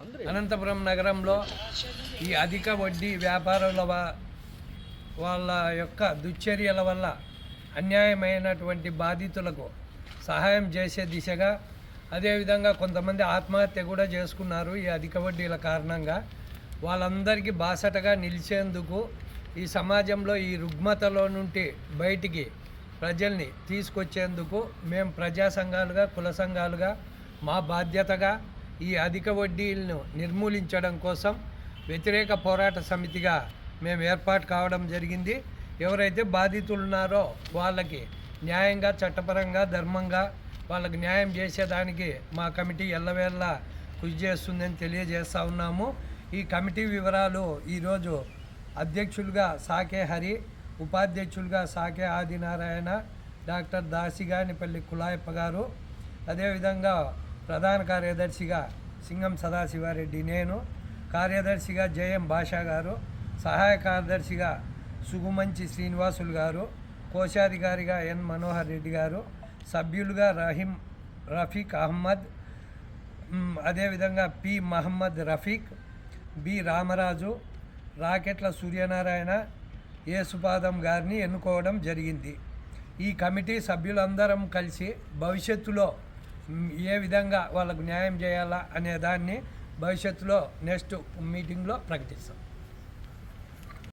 అనంతపురం నగరంలో ఈ అధిక వడ్డీ వ్యాపారుల వాళ్ళ యొక్క దుశ్చర్యల వల్ల అన్యాయమైనటువంటి బాధితులకు సహాయం చేసే దిశగా అదేవిధంగా కొంతమంది ఆత్మహత్య కూడా చేసుకున్నారు ఈ అధిక వడ్డీల కారణంగా. వాళ్ళందరికీ బాసటగా నిలిచేందుకు ఈ సమాజంలో ఈ రుగ్మతలో నుండి బయటికి ప్రజల్ని తీసుకొచ్చేందుకు మేము ప్రజా సంఘాలుగా కుల సంఘాలుగా మా బాధ్యతగా ఈ అధిక వడ్డీలను నిర్మూలించడం కోసం వ్యతిరేక పోరాట సమితిగా మేము ఏర్పాటు కావడం జరిగింది. ఎవరైతే బాధితులు ఉన్నారో వాళ్ళకి న్యాయంగా చట్టపరంగా ధర్మంగా వాళ్ళకి న్యాయం చేసేదానికి మా కమిటీ ఎల్లవేళ్ళ కృషి చేస్తుందని తెలియజేస్తూ ఉన్నాము. ఈ కమిటీ వివరాలు ఈరోజు అధ్యక్షులుగా సాకే హరి ఉపాధ్యక్షులుగా సాకే ఆదినారాయణ డాక్టర్ దాసిగానిపల్లి కులాయప్ప గారు. అదేవిధంగా ప్రధాన కార్యదర్శిగా సింగం సదాశివారెడ్డి నేను కార్యదర్శిగా జయం భాషా గారు సహాయ కార్యదర్శిగా సుగుమంచి శ్రీనివాసులు గారు కోశాధికారిగా ఎన్ మనోహర్ రెడ్డి గారు సభ్యులుగా రహీం రఫీక్ అహ్మద్ అదేవిధంగా పి మహమ్మద్ రఫీక్ బి రామరాజు రాకెట్ల సూర్యనారాయణ యేసుపాదం గారిని ఎన్నుకోవడం జరిగింది. ఈ కమిటీ సభ్యులందరం కలిసి భవిష్యత్తులో ఏ విధంగా వాళ్ళకు న్యాయం చేయాలా అనే దాన్ని భవిష్యత్తులో నెక్స్ట్ మీటింగ్లో ప్రకటిస్తాం.